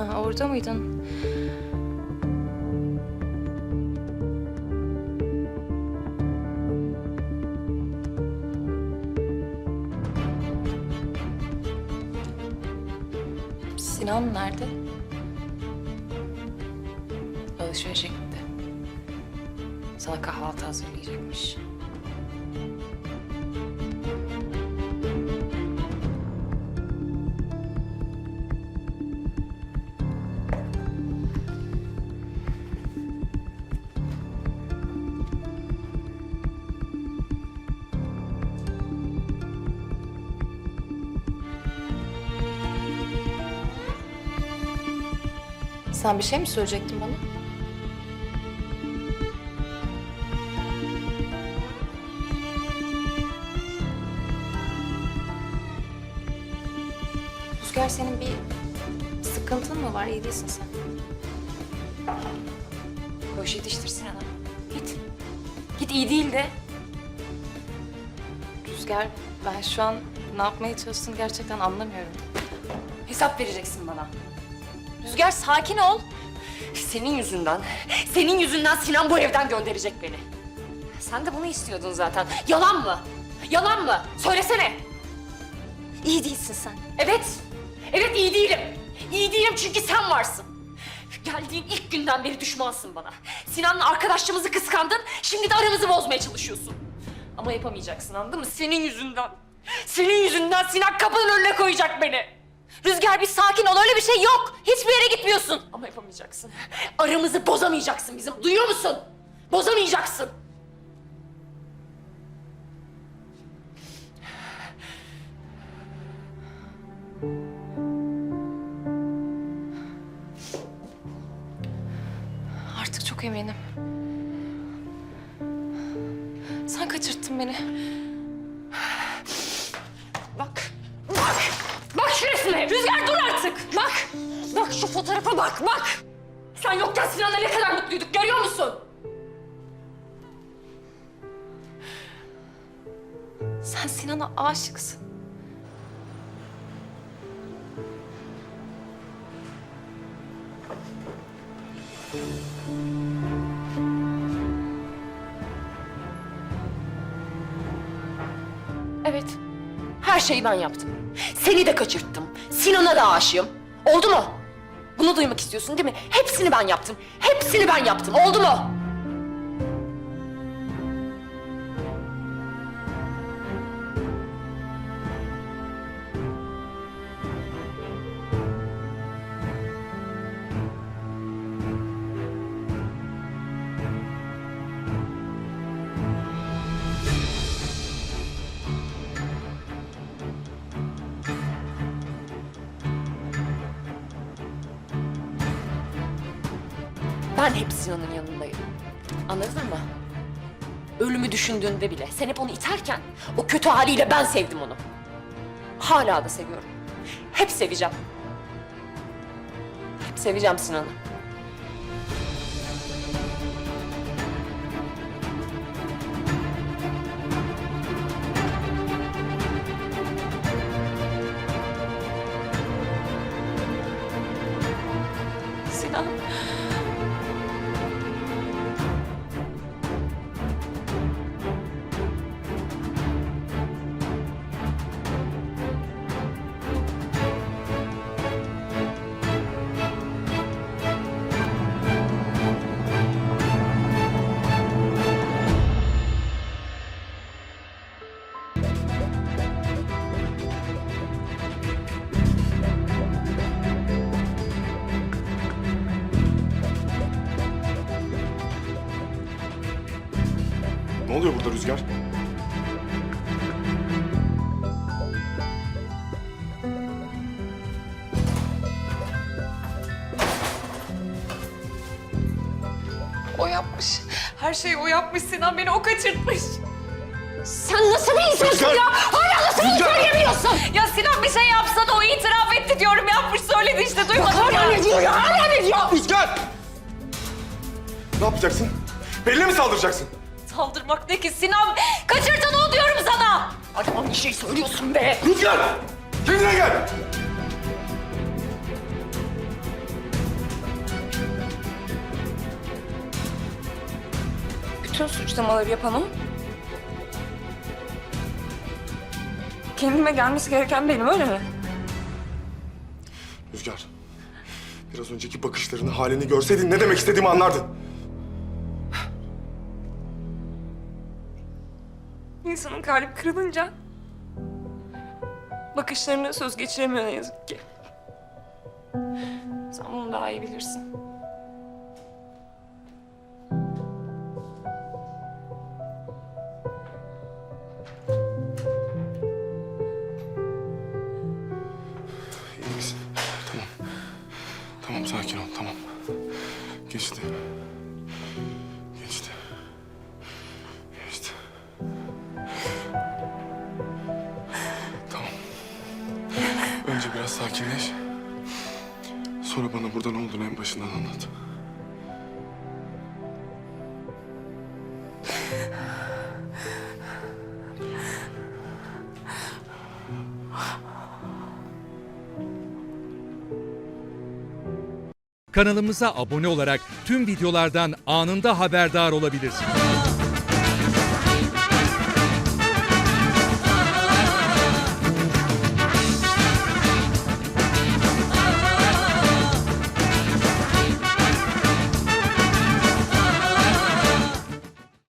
Sen orada mıydın? Sinan nerede? Alışverişe gitti. Sana kahvaltı hazırlayacakmış. Sen bir şey mi söyleyecektin bana? Rüzgar senin bir sıkıntın mı var? İyi değilsin sen. Koş yetiştir Sinan'a. Git. Git iyi değil de. Rüzgar ben şu an ne yapmaya çalıştığını gerçekten anlamıyorum. Hesap vereceksin bana. Rüzgar sakin ol. Senin yüzünden, senin yüzünden Sinan bu evden gönderecek beni. Sen de bunu istiyordun zaten. Yalan mı? Yalan mı? Söylesene. İyi değilsin sen. Evet, evet iyi değilim. İyi değilim çünkü sen varsın. Geldiğin ilk günden beri düşmansın bana. Sinan'la arkadaşlığımızı kıskandın, şimdi de aramızı bozmaya çalışıyorsun. Ama yapamayacaksın anladın mı? Senin yüzünden. Senin yüzünden Sinan kapının önüne koyacak beni. Rüzgar bir sakin ol öyle bir şey yok. Hiçbir yere gitmiyorsun. Ama yapamayacaksın. Aramızı bozamayacaksın bizim. Duyuyor musun? Bozamayacaksın. Artık çok eminim. Sen kaçırttın beni. Fotoğrafa bak. Bak. Sen yokken Sinan'la ne kadar mutluyduk görüyor musun? Sen Sinan'a aşıksın. Evet. Her şeyi ben yaptım. Seni de kaçırttım. Sinan'a da aşığım. Oldu mu? Bunu duymak istiyorsun değil mi? Hepsini ben yaptım. Hepsini ben yaptım. Oldu mu? Ben hep Sinan'ın yanındayım. Anladın mı? Ölümü düşündüğünde bile sen hep onu iterken o kötü haliyle ben sevdim onu. Hala da seviyorum. Hep seveceğim. Hep seveceğim Sinan'ı. Ne oluyor burada Rüzgar? O yapmış. Her şeyi o yapmış. Sinan beni o kaçırtmış. Sen nasıl bir insansın Rüzgar! ya? Hala nasıl bunu Rüzgar! söyleyemiyorsun? Ya Sinan bir şey yapsa da o itiraf etti diyorum. Yapmış söyledi işte duymadın Hala mı? ne diyor ya? Hala ne diyor? Rüzgar! Ne yapacaksın? Pelin'e mi saldıracaksın? kaldırmak ne ki Sinan? Kaçırdın o diyorum sana. Aman bir şey söylüyorsun be. Rüzgar! Kendine gel! Bütün suçlamaları yapanım. Kendime gelmesi gereken benim öyle mi? Rüzgar, biraz önceki bakışlarını, halini görseydin ne demek istediğimi anlardın. İnsanın kalbi kırılınca bakışlarına söz geçiremiyor ne yazık ki. Sen bunu daha iyi bilirsin. İyi misin? Tamam. Tamam sakin ol tamam. Geçti. Önce biraz sakinleş. Sonra bana burada ne olduğunu en başından anlat. Kanalımıza abone olarak tüm videolardan anında haberdar olabilirsiniz.